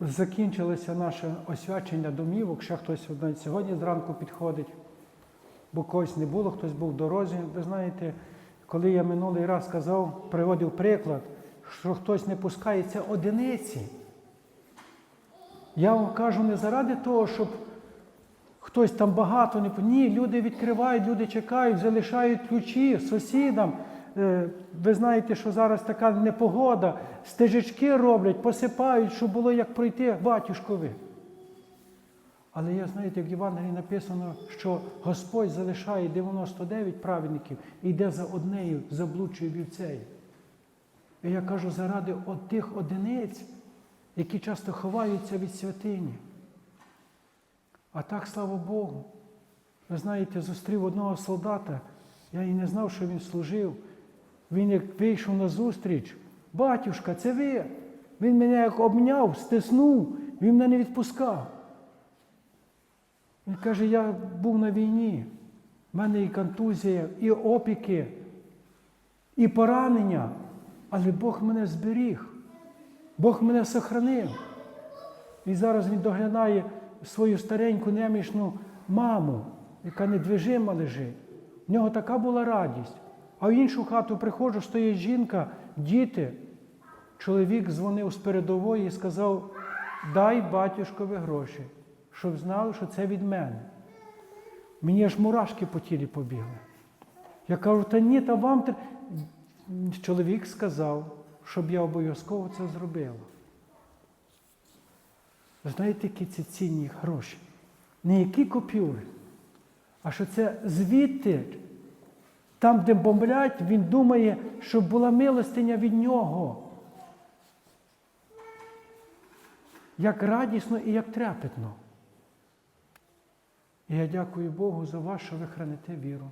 закінчилося наше освячення домівок, ще хтось навіть сьогодні зранку підходить, бо когось не було, хтось був в дорозі. Ви знаєте, коли я минулий раз казав, приводив приклад, що хтось не пускає, це одиниці. Я вам кажу не заради того, щоб хтось там багато не Ні, люди відкривають, люди чекають, залишають ключі сусідам. Е, Ви знаєте, що зараз така непогода, стежечки роблять, посипають, щоб було як пройти батюшкові. Але я знаєте, як в Євангелії написано, що Господь залишає 99 праведників і йде за однею заблудшою вівцею. І я кажу, заради от тих одиниць, які часто ховаються від святині. А так, слава Богу. Ви знаєте, зустрів одного солдата, я і не знав, що він служив. Він як вийшов на зустріч, батюшка, це ви. Він мене як обняв, стиснув, він мене не відпускав. Він каже, я був на війні. в мене і контузія, і опіки, і поранення. Але Бог мене зберіг. Бог мене сохранив. І зараз він доглядає свою стареньку немічну маму, яка недвижима лежить. В нього така була радість. А в іншу хату приходжу, стоїть жінка, діти. Чоловік дзвонив з передової і сказав: дай батюшкові гроші, щоб знали, що це від мене. Мені аж мурашки по тілі побігли. Я кажу, та ні, та вам тр- Чоловік сказав, щоб я обов'язково це зробила. Знаєте, які це цінні гроші? Не які купюри, а що це звідти, там, де бомблять, він думає, щоб була милостиня від нього. Як радісно і як трепетно. І я дякую Богу за вас, що ви храните віру.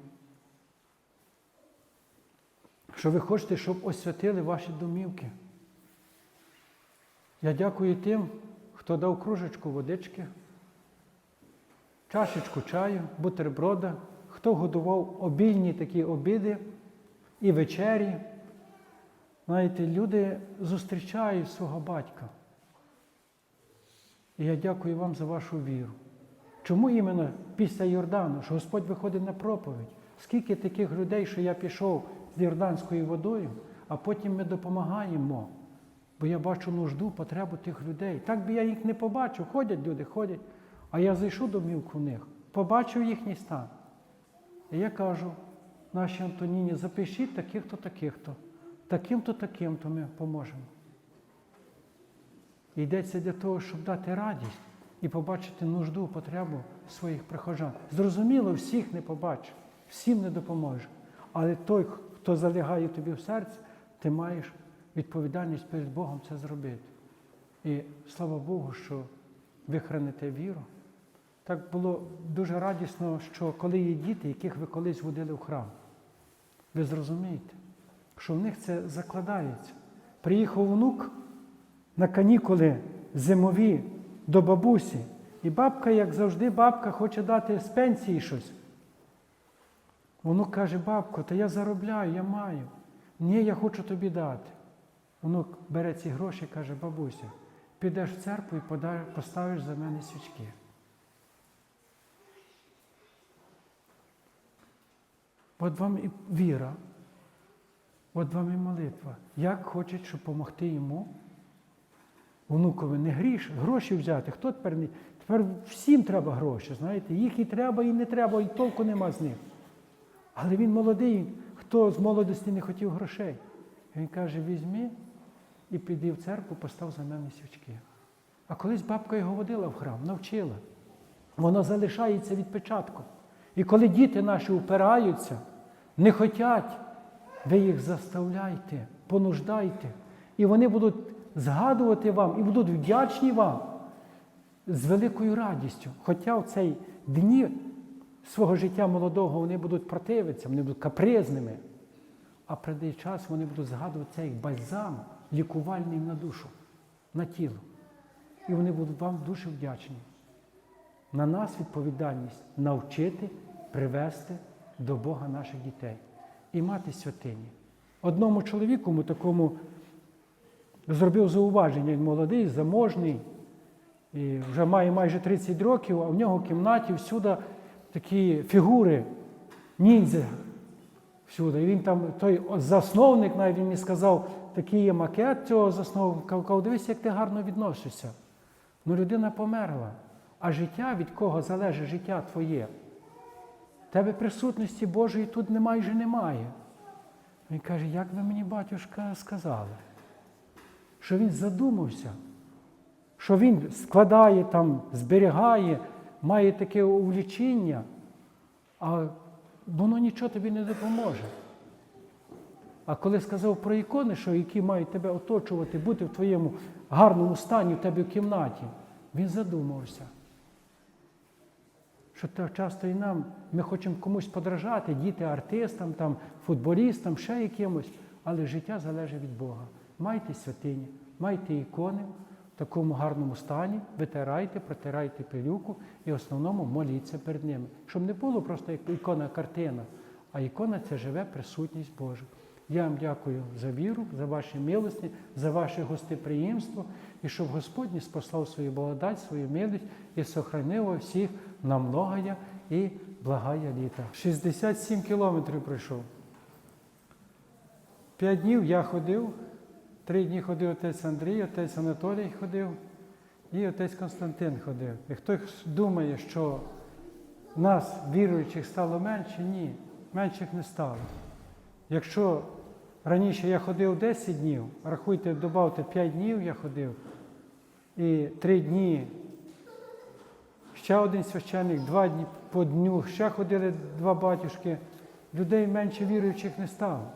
Що ви хочете, щоб освятили ваші домівки. Я дякую тим, хто дав кружечку водички, чашечку чаю, бутерброда, хто годував обільні такі обіди і вечері. Знаєте, люди зустрічають свого батька. І я дякую вам за вашу віру. Чому іменно після Йордану, що Господь виходить на проповідь? Скільки таких людей, що я пішов з Йорданською водою, а потім ми допомагаємо. Бо я бачу нужду, потребу тих людей. Так би я їх не побачив. Ходять люди, ходять. А я зайшов до мілку них, побачив їхній стан. І я кажу нашій Антоніні, запишіть таких-то, таких-то, таким-то, таким-то ми поможемо. Йдеться для того, щоб дати радість і побачити нужду, потребу своїх прихожан. Зрозуміло, всіх не побачиш, всім не допоможе. Але той, хто залягає тобі в серце, ти маєш відповідальність перед Богом це зробити. І слава Богу, що ви храните віру. Так було дуже радісно, що коли є діти, яких ви колись водили в храм, ви зрозумієте, що в них це закладається. Приїхав внук на канікули зимові до бабусі, і бабка, як завжди, бабка хоче дати з пенсії щось. Внук каже, бабко, та я заробляю, я маю. Ні, я хочу тобі дати. Внук бере ці гроші і каже, бабуся, підеш в церкву і поставиш за мене свічки. От вам і віра, от вам і молитва. Як хочуть, щоб допомогти йому, внукові не гріш, гроші взяти. Хто тепер не. Тепер всім треба гроші, знаєте, їх і треба, і не треба, і толку нема з них. Але він молодий, хто з молодості не хотів грошей. Він каже, візьми і піди в церкву, постав за мене свічки. А колись бабка його водила в храм, навчила. Воно залишається від початку. І коли діти наші упираються, не хотять, ви їх заставляйте, понуждайте. І вони будуть згадувати вам і будуть вдячні вам з великою радістю. Хоча в цей дні свого життя молодого вони будуть противитися, вони будуть капризними. А прийде час вони будуть згадувати цей бальзам лікувальний на душу, на тіло. І вони будуть вам дуже вдячні. На нас відповідальність навчити, привести до Бога наших дітей і мати святині. Одному чоловіку такому зробив зауваження, він молодий, заможний, І вже має майже 30 років, а в нього в кімнаті всюди такі фігури, ніндзя. Всюди. І він там, той засновник, навіть він мені сказав, такий є макет цього засновника. Кав, дивись, як ти гарно відносишся. Ну, людина померла. А життя, від кого залежить життя твоє? Тебе присутності Божої тут не майже немає. Він каже, як ви мені, батюшка, сказали? Що він задумався, що він складає там, зберігає, має таке увлічення, а воно нічого тобі не допоможе. А коли сказав про ікони, що які мають тебе оточувати, бути в твоєму гарному стані в тебе в кімнаті, він задумався. Що часто і нам, ми хочемо комусь подражати, діти артистам, там, футболістам, ще якимось, але життя залежить від Бога. Майте святині, майте ікони в такому гарному стані, витирайте, протирайте пилюку і в основному моліться перед ними. Щоб не було просто ікона картина, а ікона це живе присутність Божа. Я вам дякую за віру, за ваші милості, за ваше гостеприємство, і щоб Господь не спаслав свою благодать, свою милість і сохранив всіх на многоя і благая літа. 67 кілометрів пройшов. П'ять днів я ходив, три дні ходив отець Андрій, отець Анатолій ходив і отець Константин ходив. І хтось думає, що нас, віруючих, стало менше, ні, менших не стало. Якщо раніше я ходив 10 днів, рахуйте, додавте 5 днів я ходив, і 3 дні ще один священник, 2 дні по дню, ще ходили два батюшки, людей менше віруючих не стало.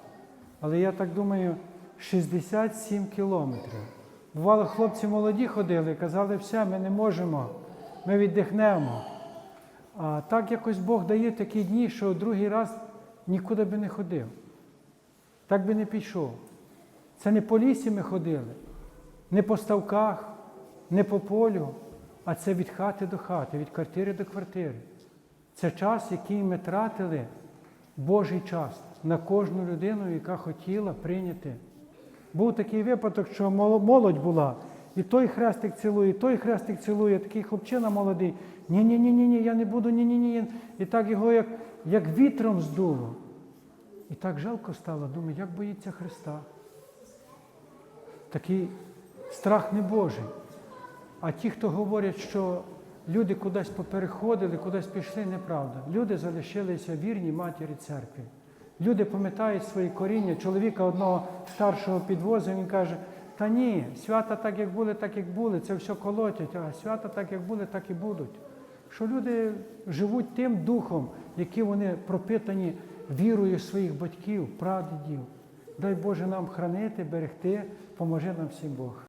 Але я так думаю, 67 кілометрів. Бувало, хлопці молоді ходили казали, все, ми не можемо, ми віддихнемо. А так якось Бог дає такі дні, що другий раз нікуди би не ходив. Так би не пішов. Це не по лісі ми ходили, не по ставках, не по полю, а це від хати до хати, від квартири до квартири. Це час, який ми тратили, Божий час, на кожну людину, яка хотіла прийняти. Був такий випадок, що молодь була, і той хрестик цілує, і той хрестик цілує, такий хлопчина молодий. Ні, ні, ні, я не буду, ні, ні, ні. І так його як, як вітром здуло. І так жалко стало, думаю, як боїться Христа. Такий страх не Божий. А ті, хто говорять, що люди кудись попереходили, кудись пішли, неправда. Люди залишилися вірні матері церкви. Люди пам'ятають свої коріння. Чоловіка одного старшого підвозив, він каже, та ні, свята так, як були, так як були, це все колотять, а свята так, як були, так і будуть. Що люди живуть тим духом, який вони пропитані вірою своїх батьків, прадідів. Дай Боже нам хранити, берегти, поможи нам всім Бог.